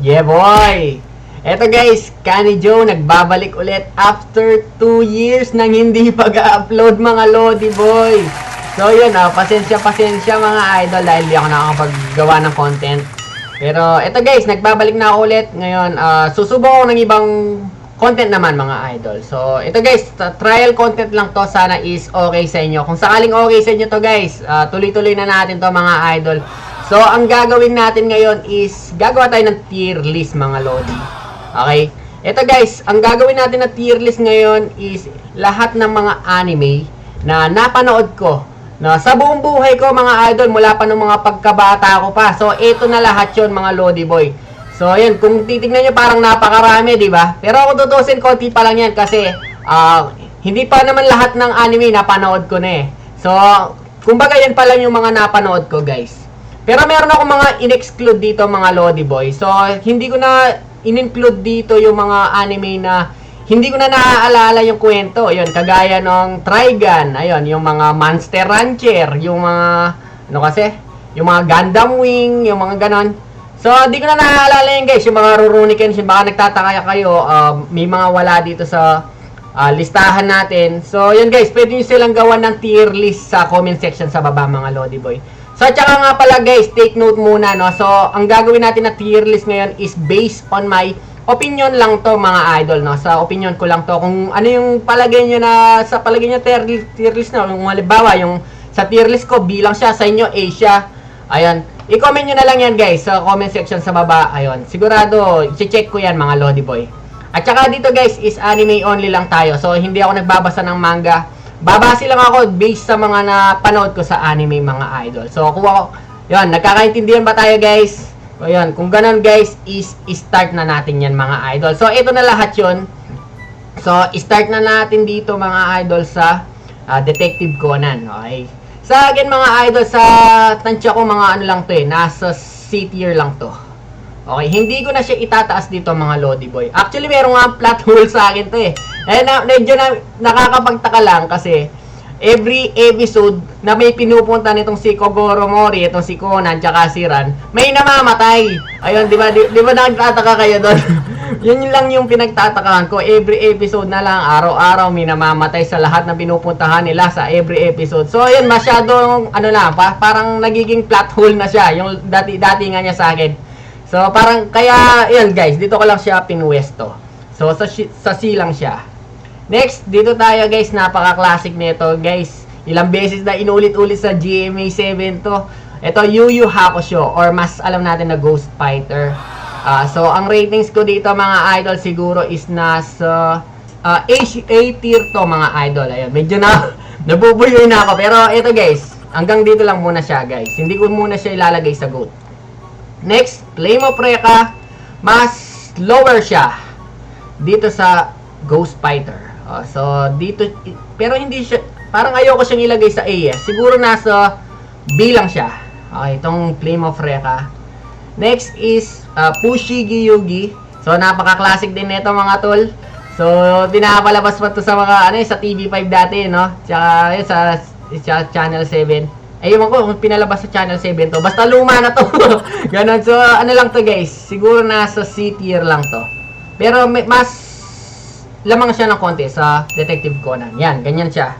Yeah boy! Eto guys, Kani Joe nagbabalik ulit after 2 years nang hindi pag-upload mga Lodi boy. So yun ah, pasensya pasensya mga idol dahil di ako nakakapaggawa ng content. Pero eto guys, nagbabalik na ako ulit. Ngayon, ah, susubukan ko ng ibang content naman mga idol. So ito guys, trial content lang to. Sana is okay sa inyo. Kung sakaling okay sa inyo to guys, ah, tuloy-tuloy na natin to mga idol. So ang gagawin natin ngayon is gagawa tayo ng tier list mga Lodi. Okay? Ito guys, ang gagawin natin na tier list ngayon is lahat ng mga anime na napanood ko. Na sa buong buhay ko mga idol mula pa nung mga pagkabata ko pa. So ito na lahat 'yon mga Lodi boy. So ayun, kung titingnan niyo parang napakarami, 'di ba? Pero ako tutusin konti pa lang 'yan kasi ah, hindi pa naman lahat ng anime napanood ko na eh. So, kumbaga yan pa lang yung mga napanood ko, guys. Pero meron ako mga in-exclude dito mga Lodi Boy. So, hindi ko na in-include dito yung mga anime na hindi ko na naaalala yung kwento. Yun, kagaya ng Trigun, ayun, yung mga Monster Rancher, yung mga, ano kasi, yung mga Gundam Wing, yung mga ganon. So, hindi ko na naaalala yun guys, yung mga Rurouni Kenshin, baka nagtataka kayo, uh, may mga wala dito sa ah, listahan natin. So, yun guys, pwede nyo silang gawan ng tier list sa comment section sa baba mga Lodi Boy. So, tsaka nga pala guys, take note muna, no? So, ang gagawin natin na tier list ngayon is based on my opinion lang to mga idol, no? Sa opinion ko lang to. Kung ano yung palagay nyo na, sa palagay nyo tier, tier list na, kung halimbawa, yung sa tier list ko, bilang siya, sa inyo, A siya. Ayan. I-comment nyo na lang yan guys sa comment section sa baba. Ayun. Sigurado, i-check ko yan mga Lodi Boy. At saka dito guys is anime only lang tayo. So hindi ako nagbabasa ng manga. Babase lang ako based sa mga napanood ko sa anime mga idol. So kung ako, yun, nagkakaintindihan ba tayo guys? O yun, kung ganun guys is start na natin yan mga idol. So ito na lahat yun. So start na natin dito mga idol sa ah, Detective Conan. Okay. Sa akin mga idol sa tansya ko mga ano lang to eh, nasa C tier lang to. Okay, hindi ko na siya itataas dito mga Lodi Boy. Actually, meron nga plot hole sa akin to eh. Eh, na, medyo na, nakakapagtaka lang kasi every episode na may pinupunta nitong si Kogoro Mori, itong si Conan, tsaka si Ran, may namamatay. Ayun, di ba, di, di ba nagtataka kayo doon? Yun lang yung pinagtatakahan ko. Every episode na lang, araw-araw may namamatay sa lahat na pinupuntahan nila sa every episode. So, ayun, masyadong, ano na, pa, parang nagiging plot hole na siya. Yung dati-dati nga niya sa akin. So, parang, kaya, yun guys, dito ko lang siya pinwesto. So, sa, sa C lang siya. Next, dito tayo guys, napaka-classic nito guys. Ilang beses na inulit-ulit sa GMA 7 to. Ito, Yu Yu Hakusho, or mas alam natin na Ghost Fighter. Ah, so, ang ratings ko dito mga idol siguro is nasa ah, A, A tier to mga idol. Ayun, medyo na, nabubuyoy na ako. Pero ito guys, hanggang dito lang muna siya guys. Hindi ko muna siya ilalagay sa GOAT. Next, Flame of Reka, mas lower siya dito sa Ghost Fighter. Oh, so, dito, pero hindi siya, parang ayoko siyang ilagay sa A eh. Siguro nasa B lang siya. Okay, itong Flame of Reka. Next is uh, Pushigi Yugi. So, napaka-classic din nito mga tol. So, pinapalabas pa to sa mga, ano eh, sa TV5 dati, no? Tsaka, yun, sa, sa Channel 7. Ayun ko pinalabas sa Channel 7 to. Basta luma na to. Ganon. So, ano lang to guys. Siguro nasa C tier lang to. Pero may, mas lamang siya ng konti sa Detective Conan. Yan, ganyan siya.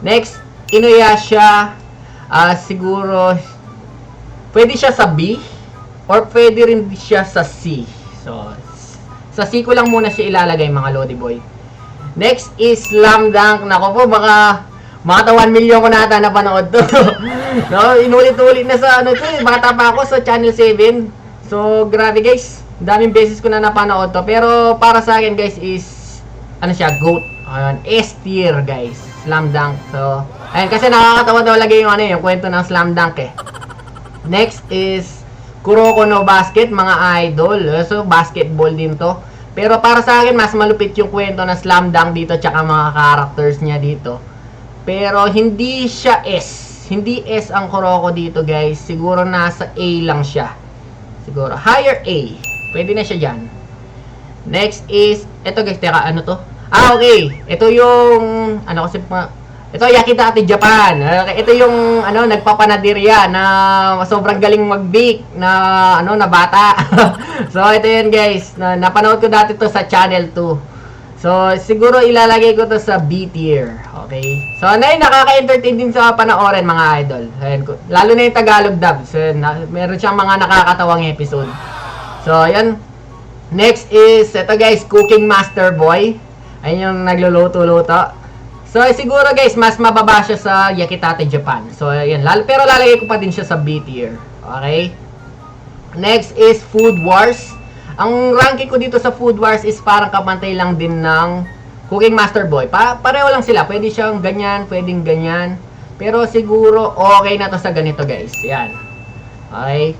Next, Inuyasha. Ah, siguro pwede siya sa B or pwede rin siya sa C. So, sa C ko lang muna siya ilalagay mga Lodi Boy. Next is Slam Dunk. Nako po, baka mga 1 million ko na ata napanood to. no, inulit-ulit na sa ano to, eh, bata pa ako sa Channel 7. So, grabe guys. Daming beses ko na napanood to. Pero para sa akin guys is ano siya, GOAT. Ayun, S tier guys. Slam Dunk. So, ayun kasi nakakatawa daw lagi yung ano yung kwento ng Slam Dunk eh. Next is Kuroko no Basket, mga idol. So, basketball din to. Pero para sa akin, mas malupit yung kwento ng Slam Dunk dito tsaka mga characters niya dito. Pero hindi siya S. Hindi S ang Kuroko dito, guys. Siguro nasa A lang siya. Siguro. Higher A. Pwede na siya dyan. Next is, eto guys, teka, ano to? Ah, okay. Ito yung, ano kasi, pa- Ito, Yakitate Japan. Okay, ito yung ano nagpapanadirya na sobrang galing mag-bake na ano na bata. so ito yun guys. Na, napanood ko dati to sa Channel 2. So siguro ilalagay ko to sa B tier. Okay? So ano yun, nakaka-entertain din sa panoorin mga idol. Ayan, lalo na yung Tagalog dub. So na, meron siyang mga nakakatawang episode. So ayan. Next is, ito guys, Cooking Master Boy. Ayun yung nagluluto-luto. So, eh, siguro guys, mas mababa siya sa Yakitate Japan. So, ayan. Lal pero lalagay ko pa din siya sa B tier. Okay? Next is Food Wars. Ang ranking ko dito sa Food Wars is parang kapantay lang din ng Cooking Master Boy. Pa pareho lang sila. Pwede siyang ganyan, pwedeng ganyan. Pero siguro okay na to sa ganito guys. Yan. Okay.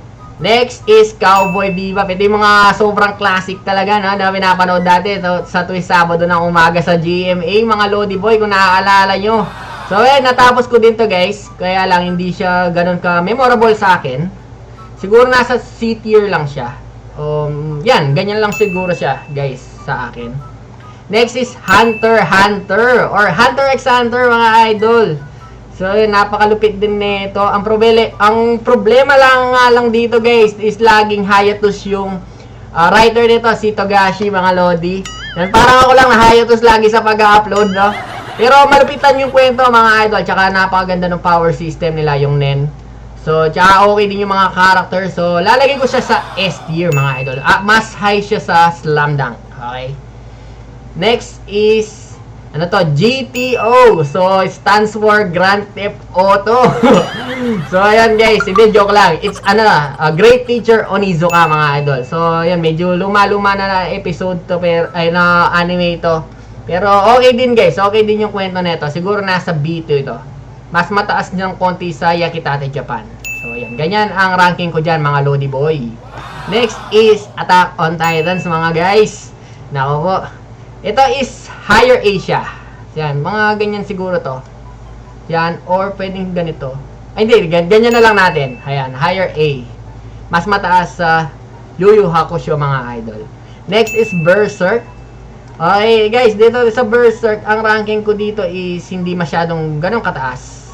Next is Cowboy Bebop. Ito yung mga sobrang classic talaga no, na pinapanood dati to, sa tuwing Sabado ng umaga sa GMA, mga Lodi Boy, kung naaalala nyo. So, eh, natapos ko din to guys. Kaya lang, hindi siya ganun ka-memorable sa akin. Siguro nasa C tier lang siya. Um, yan, ganyan lang siguro siya, guys, sa akin. Next is Hunter Hunter or Hunter x Hunter mga idol. So, yun, napakalupit din nito. Ang problema, ang problema lang nga lang dito, guys, is laging hiatus yung ah, writer nito, si Togashi, mga lodi. Yan, parang ako lang na hiatus lagi sa pag-upload, no? Pero malupitan yung kwento, mga idol. Tsaka napakaganda ng power system nila, yung NEN. So, tsaka okay din yung mga character. So, lalagay ko siya sa S tier, mga idol. Ah, mas high siya sa Slam Dunk. Okay? Next is ano to? GTO. So, stands for Grand Theft Auto. so, ayan guys. Hindi, joke lang. It's, ano a great teacher Onizuka, mga idol. So, ayan, medyo luma-luma na episode to, pero, ay, na anime to. Pero, okay din guys. Okay din yung kwento nito. Siguro nasa B2 ito. Mas mataas niyang konti sa Yakitate Japan. So, ayan. Ganyan ang ranking ko dyan, mga Lodi Boy. Next is Attack on Titans, mga guys. Nako po. Ito is Higher Asia. Yan, mga ganyan siguro to. Yan, or pwedeng ganito. Ay, hindi, gan- ganyan na lang natin. Ayan, Higher A. Mas mataas sa Yu Yu Hakusho, mga idol. Next is Berserk. Okay, guys, dito sa Berserk, ang ranking ko dito is hindi masyadong ganong kataas.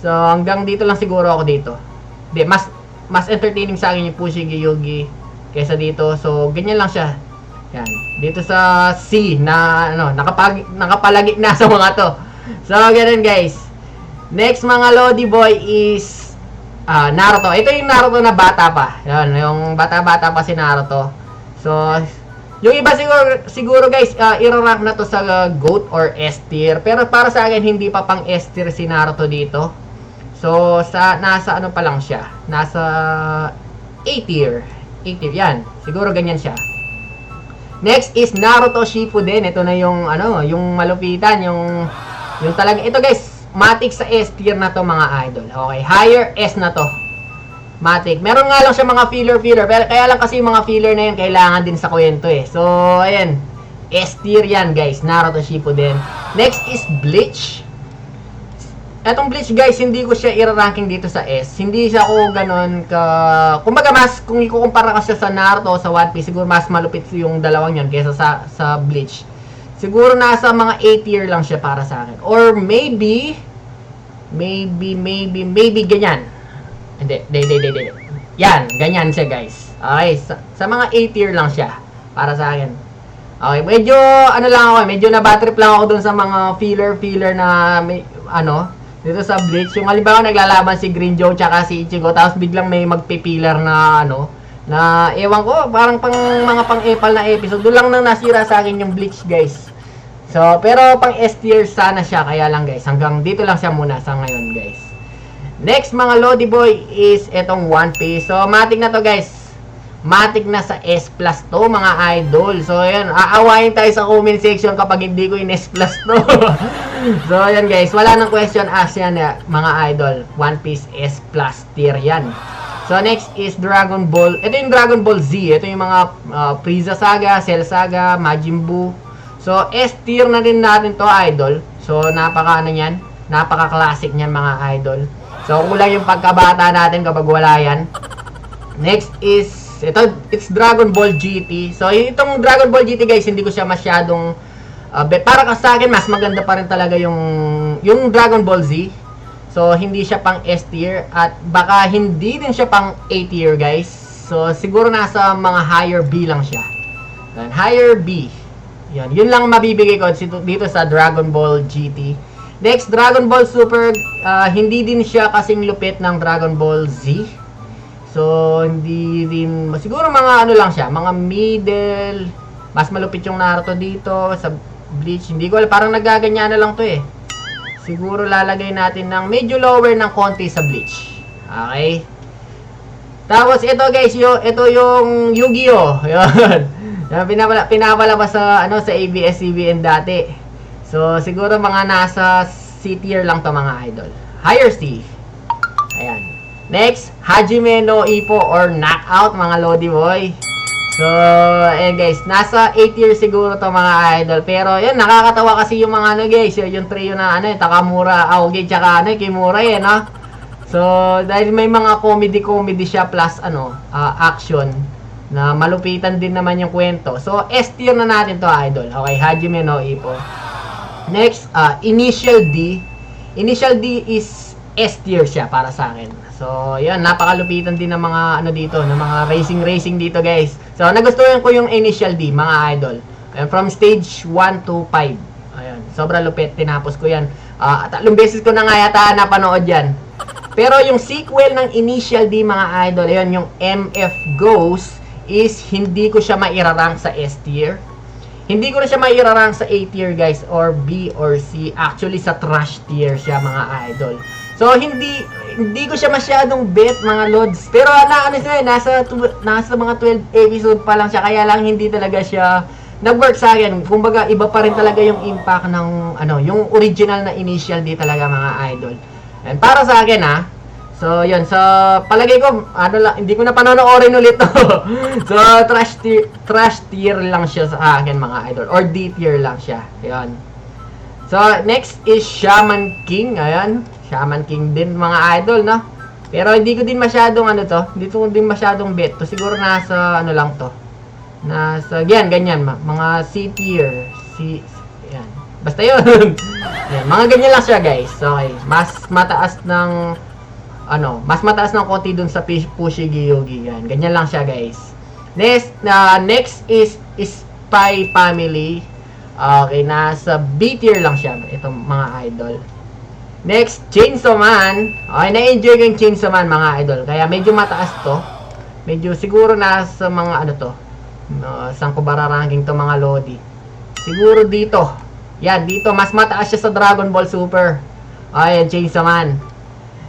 So, hanggang dito lang siguro ako dito. Hindi, mas mas entertaining sa akin yung Fushigi Yugi kaysa dito. So, ganyan lang siya. Yan. Dito sa C na ano, nakapag nakapalagi na sa mga to. So, ganun guys. Next mga Lodi Boy is ah, Naruto. Ito yung Naruto na bata pa. Yan, yung bata-bata pa si Naruto. So, yung iba siguro, siguro guys, uh, irarank na to sa uh, GOAT or S tier. Pero para sa akin, hindi pa pang S tier si Naruto dito. So, sa, nasa ano pa lang siya? Nasa A tier. A tier, yan. Siguro ganyan siya. Next is Naruto Shippuden. Ito na yung ano, yung malupitan, yung yung talaga ito guys, matik sa S tier na to mga idol. Okay, higher S na to. Matic. Meron nga lang siya mga filler filler, pero kaya lang kasi yung mga filler na yun kailangan din sa kwento eh. So, ayan. S tier yan guys, Naruto Shippuden. Next is Bleach. Etong Bleach guys, hindi ko siya i-ranking dito sa S. Hindi siya ako ganun ka... Kumbaga mas, kung ikukumpara ka siya sa Naruto sa One Piece, siguro mas malupit yung dalawang yon kaysa sa, sa Bleach. Siguro nasa mga A tier lang siya para sa akin. Or maybe, maybe, maybe, maybe ganyan. Hindi, hindi, hindi, hindi. Yan, ganyan siya guys. Okay, sa, sa mga A tier lang siya para sa akin. Okay, medyo ano lang ako, medyo na trip lang ako dun sa mga filler-filler na may, ano, dito sa Bleach. Yung halimbawa naglalaban si Green Joe tsaka si Ichigo tapos biglang may magpipilar na ano, na ewan ko, parang pang mga pang-epal na episode. Doon lang nang nasira sa akin yung Bleach, guys. So, pero pang S tier sana siya, kaya lang guys, hanggang dito lang siya muna sa ngayon, guys. Next mga Lodi Boy is etong One Piece. So, matik na to guys. Matik na sa S plus to mga idol. So, ayan. Aawain tayo sa comment section kapag hindi ko in S plus to. so, ayan guys. Wala nang question ask yan eh, mga idol. One Piece S plus tier yan. So, next is Dragon Ball. Ito yung Dragon Ball Z. Ito yung mga uh, Frieza Saga, Cell Saga, Majin Buu. So, S tier na din natin to idol. So, napaka ano yan. Napaka-classic niyan mga idol. So, kulang yung pagkabata natin kapag wala yan. Next is, ito, it's Dragon Ball GT. So, itong Dragon Ball GT guys, hindi ko siya masyadong Uh, para ka sa akin, mas maganda pa rin talaga yung, yung Dragon Ball Z. So, hindi siya pang S tier at baka hindi din siya pang A tier, guys. So, siguro nasa mga higher B lang siya. Yan, higher B. Yan, yun lang mabibigay ko dito, sa Dragon Ball GT. Next, Dragon Ball Super, ah, hindi din siya kasing lupit ng Dragon Ball Z. So, hindi din, siguro mga ano lang siya, mga middle, mas malupit yung Naruto dito, sa Bleach, hindi ko alam, parang nagaganyan na lang to eh. Siguro lalagay natin ng medyo lower ng konti sa Bleach. Okay? Tapos ito guys, yo, ito yung Yu-Gi-Oh! Yun. Pinapala, pinapalabas sa ano sa ABS-CBN dati. So siguro mga nasa C tier lang to mga idol. Higher C. Ayan. Next, Hajime no Ippo or Knockout mga Lodi Boy. So, ayan guys, nasa 8 years siguro to mga idol. Pero yan, nakakatawa kasi yung mga ano guys, yung, trio na ano, Takamura, Aoge, tsaka ano, Kimura eh, no? So, dahil may mga comedy-comedy siya plus ano, ah, action na malupitan din naman yung kwento. So, S tier na natin to idol. Okay, Hajime no Ippo. Next, ah, Initial D. Initial D is S tier siya para sa akin. So, yun, napakalupitan din ng mga ano dito, ng mga racing racing dito, guys. So, nagustuhan ko yung Initial D, mga idol. Ayan, from stage 1 to 5. Ayan, sobrang lupit, tinapos ko yan. Ah, tatlong beses ko na nga yata napanood yan. Pero yung sequel ng Initial D, mga idol, yun, yung MF Ghost, is hindi ko siya mairarank sa S tier. Hindi ko na siya mairarank sa A tier guys or B or C. Actually sa trash tier siya mga idol. So hindi hindi ko siya masyadong bet mga lods. Pero na ano siya, nasa tw- nasa mga 12 episode pa lang siya kaya lang hindi talaga siya nag-work sa akin. Kumbaga iba pa rin talaga yung impact ng ano, yung original na initial D talaga mga idol. And para sa akin ha, So, yun. So, palagay ko, ano lang, hindi ko na panonoorin ulit to. so, trash tier, trash tier lang siya sa akin, mga idol. Or D tier lang siya. Yun. So, next is Shaman King. Ayan. Shaman King din, mga idol, no? Pero hindi ko din masyadong, ano to, hindi ko din masyadong bet to. Siguro nasa, ano lang to. Nasa, yan, ganyan, mga C tier. C, yan. Basta yun. yan, mga ganyan lang siya, guys. Okay. Mas mataas ng ano, mas mataas ng konti dun sa Push- Pushigi Yogi yan. Ganyan lang siya, guys. Next, na next is Spy Family. Okay, nasa B tier lang siya, itong mga idol. Next, Chainsaw Man. Okay, na-enjoy ko yung Chainsaw Man, mga idol. Kaya medyo mataas to. Medyo siguro nasa mga ano to. No, saan ko ba ranking to mga Lodi? Siguro dito. Yan, dito. Mas mataas siya sa Dragon Ball Super. Ayan, Chainsaw Man.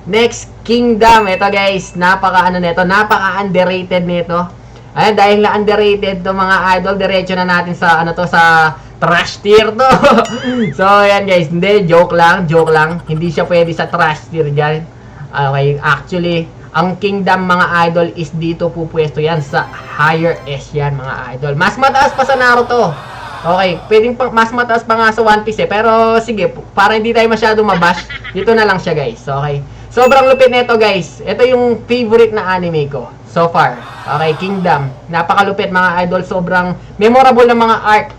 Next, Kingdom. Ito guys, napaka ano nito, napaka underrated nito. Ayan, dahil na underrated to mga idol, diretso na natin sa ano to sa trash tier to. so, ayan guys, hindi joke lang, joke lang. Hindi siya pwede sa trash tier diyan. Okay, actually, ang Kingdom mga idol is dito pupwesto yan sa higher S yan mga idol. Mas mataas pa sa Naruto. Okay, pwedeng pa, mas mataas pa nga sa One Piece eh. Pero sige, para hindi tayo masyadong mabash, dito na lang siya guys. Okay. Sobrang lupit nito guys. Ito yung favorite na anime ko so far. Okay, Kingdom. Napakalupit mga idol. Sobrang memorable na mga art.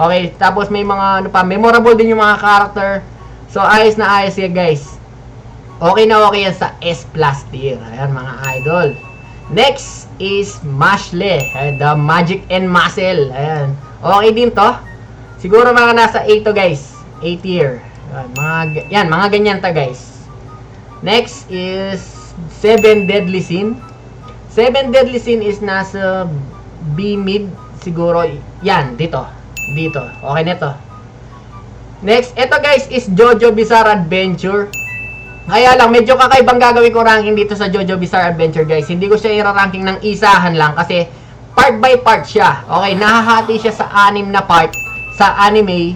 Okay, tapos may mga ano pa, memorable din yung mga character. So ayos na ayos yan guys. Okay na okay yan sa S plus tier. Ayan mga idol. Next is Mashle. Ayan, the Magic and Muscle. Ayan. Okay din to. Siguro mga nasa 8 to guys. 8 tier. Ayan, mga, yan, mga ganyan to guys. Next is Seven Deadly Sin. Seven Deadly Sin is nasa B mid siguro. Yan, dito. Dito. Okay nito. Next, ito guys is Jojo Bizarre Adventure. Kaya lang, medyo kakaibang gagawin ko ranking dito sa Jojo Bizarre Adventure guys. Hindi ko siya i-ranking ng isahan lang kasi part by part siya. Okay, nahahati siya sa anim na part sa anime.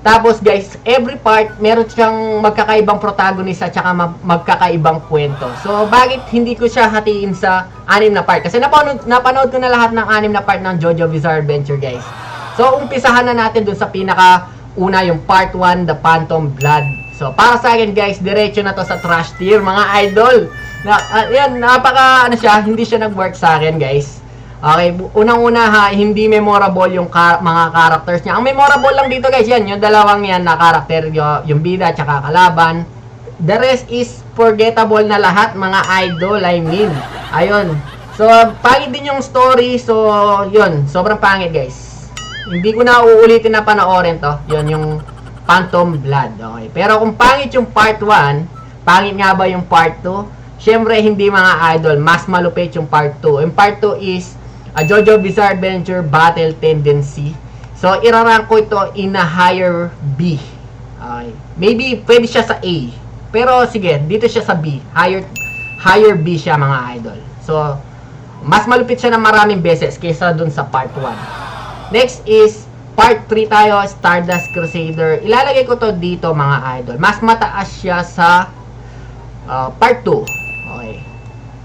Tapos guys, every part meron siyang magkakaibang protagonist at saka mag- magkakaibang kwento. So, bakit hindi ko siya hatiin sa anim na part? Kasi napanood, napanood ko na lahat ng anim na part ng Jojo Bizarre Adventure guys. So, umpisahan na natin dun sa pinaka una yung part 1, The Phantom Blood. So, para sa akin guys, diretso na to sa trash tier, mga idol. Na, ah, yan, napaka, ano siya, hindi siya nag-work sa akin guys. Okay, unang-una ha, hindi memorable yung ka- mga characters niya. Ang memorable lang dito guys, yan, yung dalawang yan na character, yung, yung bida at kalaban. The rest is forgettable na lahat, mga idol, I mean. Ayun. So, pangit din yung story, so, yun, sobrang pangit guys. Hindi ko na uulitin na panoorin to. Yun, yung Phantom Blood, okay. Pero kung pangit yung part 1, pangit nga ba yung part 2? Siyempre, hindi mga idol, mas malupit yung part 2. Yung part 2 is a JoJo Bizarre Adventure Battle Tendency. So, irarank ko ito in a higher B. Okay. Maybe, pwede siya sa A. Pero, sige, dito siya sa B. Higher, higher B siya, mga idol. So, mas malupit siya ng maraming beses kaysa dun sa part 1. Next is, part 3 tayo, Stardust Crusader. Ilalagay ko to dito, mga idol. Mas mataas siya sa uh, part 2. Okay.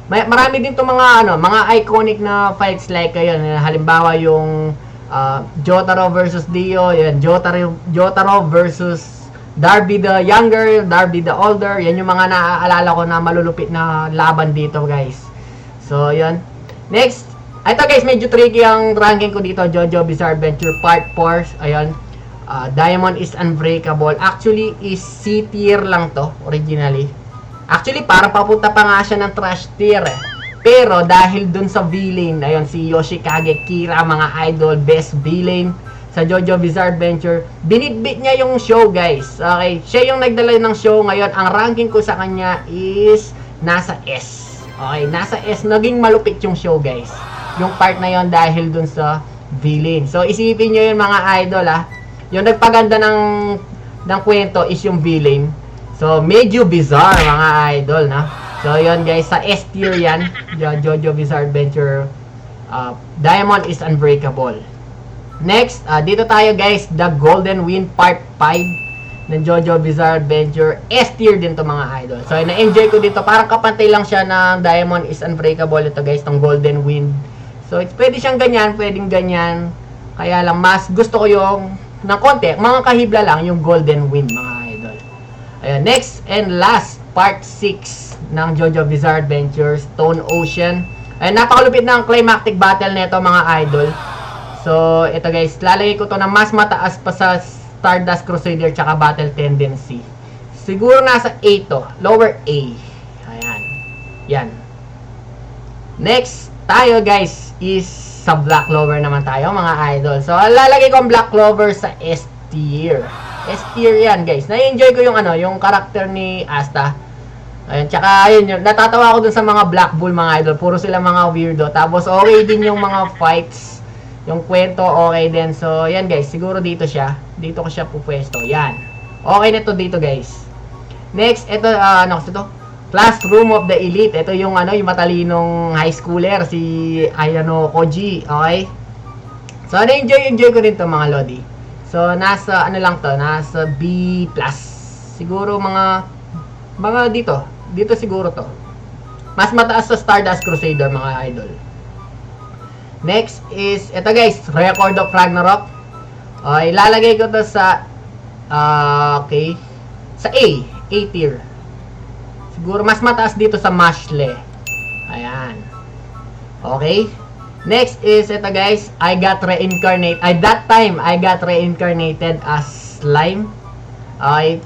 May, marami din to mga ano, mga iconic na fights like ayun, halimbawa yung uh, Jotaro versus Dio, yan Jotaro Jotaro versus Darby the Younger, Darby the Older, yan yung mga naaalala ko na malulupit na laban dito, guys. So, yan. Next, ito guys, medyo tricky ang ranking ko dito, Jojo Bizarre Adventure Part 4. Ayun. Uh, Diamond is Unbreakable. Actually, is C tier lang to, originally. Actually, para papunta pa nga siya ng trash tier eh. Pero dahil dun sa villain, ayun, si Yoshikage Kira, mga idol, best villain sa Jojo Bizarre Adventure, binitbit niya yung show, guys. Okay, siya yung nagdala ng show ngayon. Ang ranking ko sa kanya is nasa S. Okay, nasa S. Naging malupit yung show, guys. Yung part na yon dahil dun sa villain. So, isipin nyo yun, mga idol, ah. Yung nagpaganda ng, ng kwento is yung villain. So, medyo bizarre mga idol, na. So, yun guys, sa S tier yan, Jo- Jojo Bizarre Adventure, uh, Diamond is Unbreakable. Next, uh, dito tayo guys, The Golden Wind Part 5 ng Jojo Bizarre Adventure. S tier din to mga idol. So, na-enjoy ko dito. Parang kapantay lang siya ng Diamond is Unbreakable. Ito guys, ng Golden Wind. So, it's, pwede siyang ganyan, pwedeng ganyan. Kaya lang, mas gusto ko yung, ng konti, mga kahibla lang, yung Golden Wind mga idol. Ayan, next and last, part 6 ng JoJo Bizarre Adventure, Stone Ocean. Ayan, napakalupit ng climactic battle nito mga idol. So, ito guys, lalagay ko to na mas mataas pa sa Stardust Crusader tsaka Battle Tendency. Siguro nasa A to, lower A. Ayan. Yan. Next, tayo guys, is sa Black Clover naman tayo mga idol. So, lalagay ko ang Black Clover sa S tier. S tier yan guys. Na-enjoy ko yung ano, yung karakter ni Asta. Ayun, tsaka ayun, yun, natatawa ako dun sa mga Black Bull mga idol. Puro sila mga weirdo. Tapos okay din yung mga fights. Yung kwento okay din. So, yan guys, siguro dito siya. Dito ko siya pupwesto. Yan. Okay na to dito guys. Next, ito, ah, ano kasi to? Classroom of the Elite. Ito yung ano, yung matalinong high schooler si Ayano Koji, okay? So, na-enjoy enjoy ko rin to mga lodi. So, nasa ano lang to, nasa B+. Siguro mga mga dito, dito siguro to. Mas mataas sa Stardust Crusader mga idol. Next is, ito guys, Record of Ragnarok. Okay, ilalagay ko to sa ah, okay, sa A, A tier. Siguro mas mataas dito sa Mashle. Ayan. Okay. Next is ito guys, I got reincarnated. At that time, I got reincarnated as slime. Okay.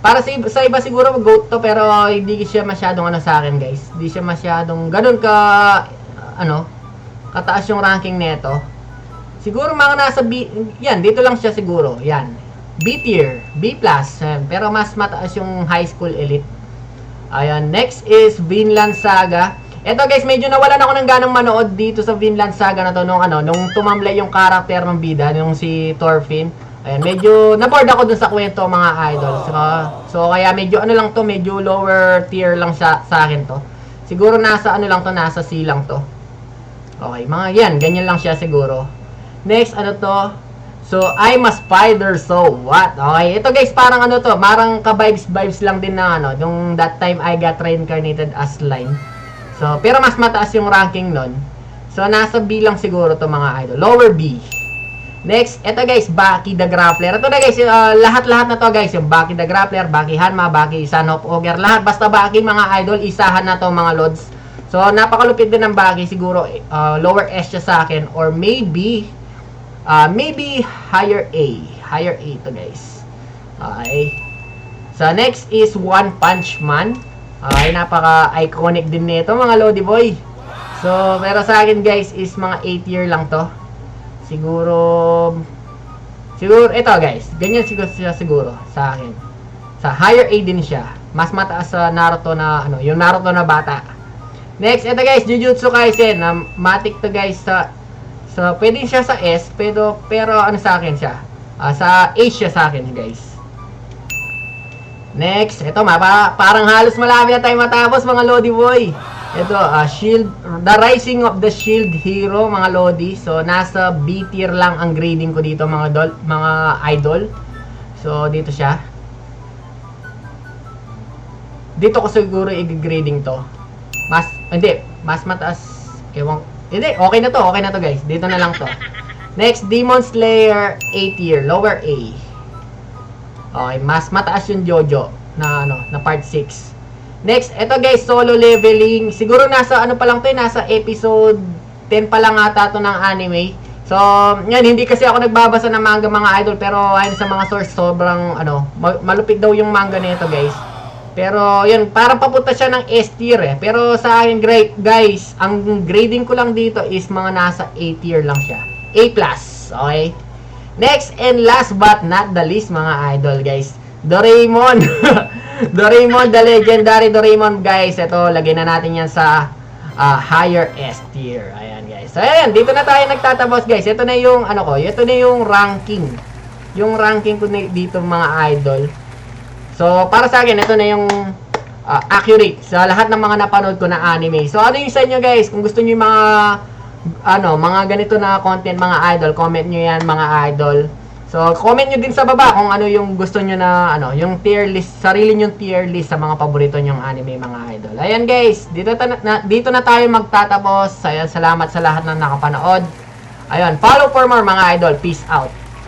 Para sa, sa iba siguro goat to pero hindi siya masyadong ano sa akin guys. Hindi siya masyadong ganun ka ano kataas yung ranking nito. Siguro mga nasa B, yan, dito lang siya siguro. Yan. B tier, B+. Yan. Pero mas mataas yung high school elite. Ayan, next is Vinland Saga. Ito guys, medyo nawalan ako ng ganang manood dito sa Vinland Saga na to nung ano, nung tumamlay yung karakter ng bida, nung si Thorfinn. Ayan, medyo naboard ako dun sa kwento mga idol. So, so kaya medyo ano lang to, medyo lower tier lang sa, sa akin to. Siguro nasa ano lang to, nasa C lang to. Okay, mga yan, ganyan lang siya siguro. Next, ano to? So, I'm a spider, so what? Okay, ito guys, parang ano to, parang ka-vibes-vibes lang din na ano, nung that time I got reincarnated as slime. So, pero mas mataas yung ranking nun. So, nasa B lang siguro to mga idol. Lower B. Next, ito guys, Baki the Grappler. Ito na guys, uh, lahat-lahat na to guys. Yung Baki the Grappler, Baki Hanma, Baki Son of Ogre. Lahat, basta Baki mga idol, isahan na to mga lods. So, napakalupit din ng bagay. Siguro, uh, lower S siya sa akin. Or maybe, uh, maybe higher A. Higher A to guys. Okay. So, next is One Punch Man. Okay, napaka-iconic din nito mga Lodi Boy. So, pero sa akin guys is mga 8 year lang to. Siguro, siguro, ito guys. Ganyan siguro siya siguro sa akin. Sa higher A din siya. Mas mataas sa Naruto na, ano, yung Naruto na bata. Next, ito guys, Jujutsu Kaisen. Um, matic to guys sa, sa, pwede siya sa S, pero, pero ano sa akin siya? Ah, sa A siya sa akin guys. Next, ito mapa, parang halos malami na tayo matapos mga Lodi Boy. Ito, ah, Shield, The Rising of the Shield Hero mga Lodi. So, nasa B tier lang ang grading ko dito mga dol, mga idol. So, dito siya. Dito ko siguro i-grading to. Mas, hindi, mas mataas. Ewan, hindi, okay na to, okay na to guys. Dito na lang to. Next, Demon Slayer 8 tier, lower A. Okay, mas mataas yung Jojo na ano, na part 6. Next, eto guys, solo leveling. Siguro nasa ano pa lang to, eh, nasa episode 10 pa lang ata to ng anime. So, yan, hindi kasi ako nagbabasa ng manga mga idol, pero ayon sa mga source, sobrang ano, ma- malupit daw yung manga nito, guys. Pero, yun, parang papunta siya ng S tier eh. Pero sa akin, great, guys, ang grading ko lang dito is mga nasa A tier lang siya. A+, okay? Next and last but not the least mga idol guys. Doraemon. Doraemon, the legendary Doraemon guys. Ito, lagay na natin yan sa ah, higher S tier. Ayan guys. So ayan, dito na tayo nagtatapos guys. Ito na yung ano ko, ito na yung ranking. Yung ranking ko dito mga idol. So para sa akin, ito na yung ah, accurate sa lahat ng mga napanood ko na anime. So ano yung sa inyo guys? Kung gusto niyo yung mga ano, mga ganito na content mga idol, comment nyo yan mga idol. So, comment nyo din sa baba kung ano yung gusto nyo na, ano, yung tier list, sarili nyong tier list sa mga paborito nyong anime mga idol. Ayan guys, dito, ta- na, dito na tayo magtatapos. Ayan, salamat sa lahat ng nakapanood. Ayun, follow for more mga idol. Peace out.